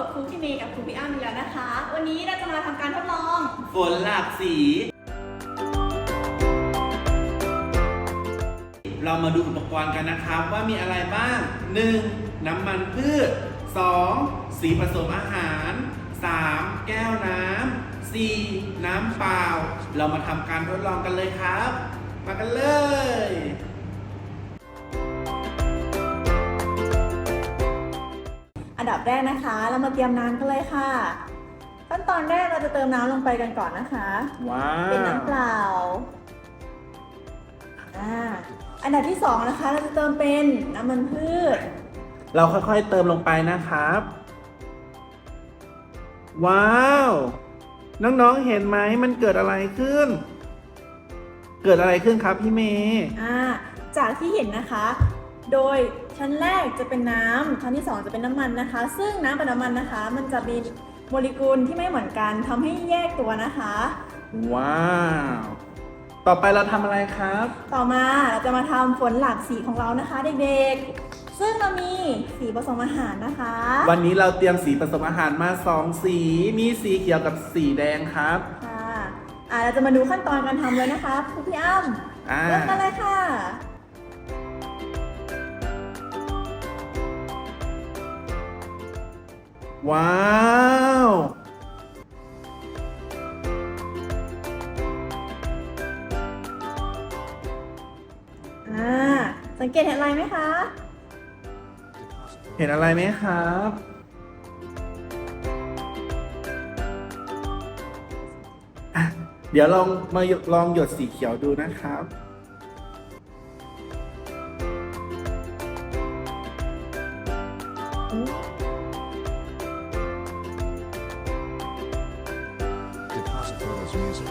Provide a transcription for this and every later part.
กับครูพี่เมย์กับครูพี่อ้ำอีแล้วนะคะ วันนี้เราจะมาทำการทดลองฝนหลากสี เรามาดูอุปกรณ์กันนะครับว่ามีอะไรบ้าง 1. น้ำมันพืช 2. สีผสมอาหาร 3. แก้วน้ำ 4. น้ำเปล่า เรามาทำการทดลองกันเลยครับ มากันเลย ดับแรกนะคะ เรามาเตรียมน้ำกันเลยค่ะ ขั้นตอนแรกเราจะเติมน้ำลงไปกันก่อนนะคะ ว้าเป็นน้ำเปล่าอ่าอันดับที่สองนะคะ เราจะเติมเป็นน้ำมันพืช เราค่อยๆเติมลงไปนะครับ ว้าว น้องๆเห็นไหมมันเกิดอะไรขึ้น เกิดอะไรขึ้นครับพี่เมย์ อ่า จากที่เห็นนะคะ โดยชั้นแรกจะเป็นน้ำชั้นที่สองจะเป็นน้ำมันนะคะ ซึ่งน้ำกับน้ำมันนะคะ มันจะมีโมเลกุลที่ไม่เหมือนกันทำให้แยกตัวนะคะ ว้าว ต่อไปเราทำอะไรครับ ต่อมาเราจะมาทำฝนหลากสีของเรานะคะเด็กๆ ซึ่งเรามีสีผสมอาหารนะคะ วันนี้เราเตรียมสีผสมอาหารมาสองสี มีสีเขียวกับสีแดงครับ ค่ะอ่าเราจะมาดูขั้นตอนการทำเลยนะคะครูพี่อ้ำอ่า เริ่มกันเลยค่ะ ว้าวอ่าสังเกตเห็นอะไรไหมคะ เห็นอะไรไหมครับ อะ เดี๋ยวลองมาลองหยดสีเขียวดูนะครับ Deposit Brothers Music.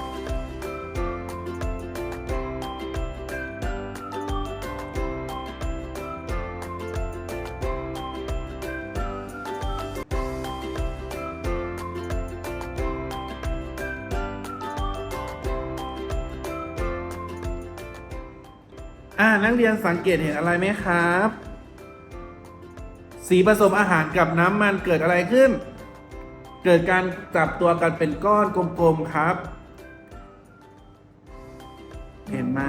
อ่านักเรียนสังเกตเห็นอะไรไหมครับ สีผสมอาหารกับน้ำมันเกิดอะไรขึ้น เกิดการจับตัวกันเป็นก้อนกลมๆครับ เห็นไหม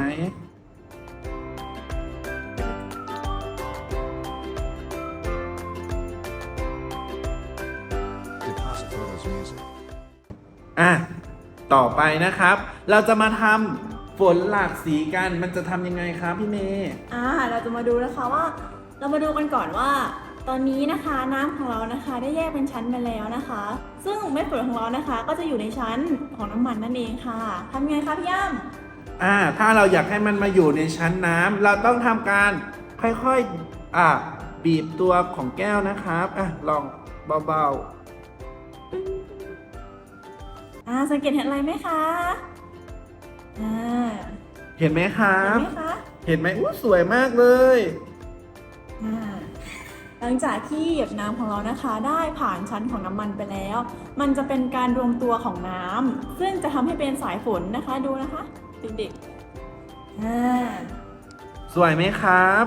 อะ ต่อไปนะครับ เราจะมาทำฝนหลากสีกัน มันจะทำยังไงครับพี่เมย์ อ่า เราจะมาดูนะคะว่า เรามาดูกันก่อนว่า ตอนนี้นะคะน้ำของเรานะคะได้แยกเป็นชั้นไปแล้วนะคะ ซึ่งเม็ดฝนของเรานะคะ ก็จะอยู่ในชั้นของน้ำมันนั่นเองค่ะทำยังไงคะพี่ย่ำอ่าถ้าเราอยากให้มันมาอยู่ในชั้นน้ำเราต้องทำการค่อยๆอะบีบตัวของแก้วนะครับอะลองเบาอ่าสังเกตเห็นอะไรไหมคะอ่าๆเห็นไหมครัเห็บนไหมคะเห็นไหมอู้สวยมากเลยอ่า หลังจากที่หยดน้ำของเรานะคะได้ผ่านชั้นของน้ำมันไปแล้ว มันจะเป็นการรวมตัวของน้ำซึ่งจะทำให้เป็นสายฝนนะคะดูนะคะเด็กๆอ่าสวยไหมครับ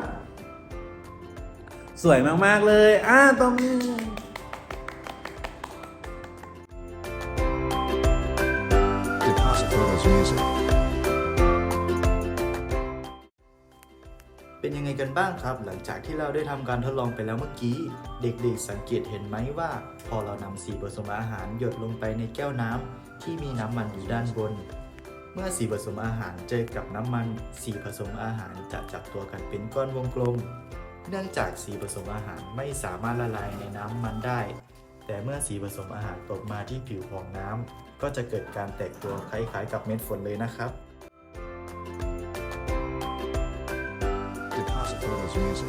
สวยมาก ๆ เลย อ่าตรงนี้ ยังไงกันบ้างครับ หลังจากที่เราได้ทำการทดลองไปแล้วเมื่อกี้ เด็กๆ สังเกตเห็นไหมว่า พอเรานำสีผสมอาหารหยดลงไปในแก้วน้ำที่มีน้ำมันอยู่ด้านบน เมื่อสีผสมอาหารเจอกับน้ำมัน สีผสมอาหารจะจับตัวกันเป็นก้อนวงกลม เนื่องจากสีผสมอาหารไม่สามารถละลายในน้ำมันได้ แต่เมื่อสีผสมอาหารตกมาที่ผิวของน้ำก็จะเกิดการแตกตัวคล้ายๆ กับเม็ดฝนเลยนะครับ 싶은 나중에 이제